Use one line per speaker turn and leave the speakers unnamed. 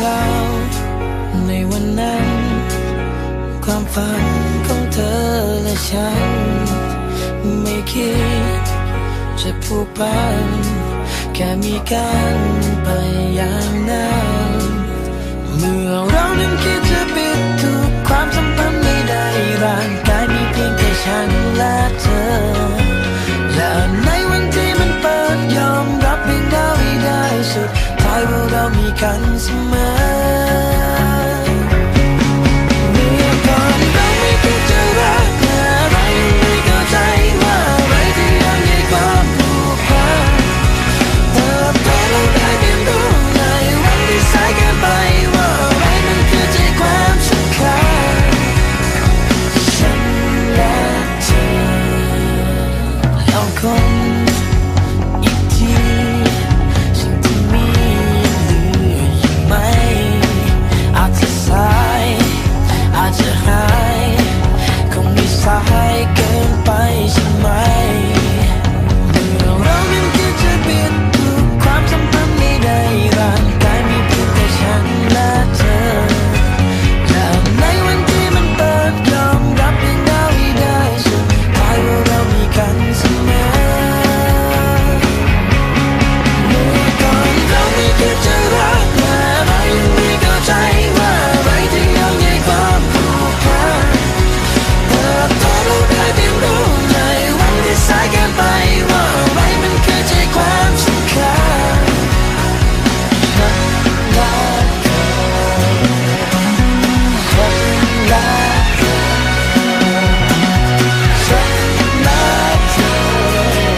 เราในวันนั้น ความฝันของเธอและฉัน ไม่คิดจะผูกพัน แค่มีกันไปอย่างนั้นเมื่อเรา เรามีกันเสมอ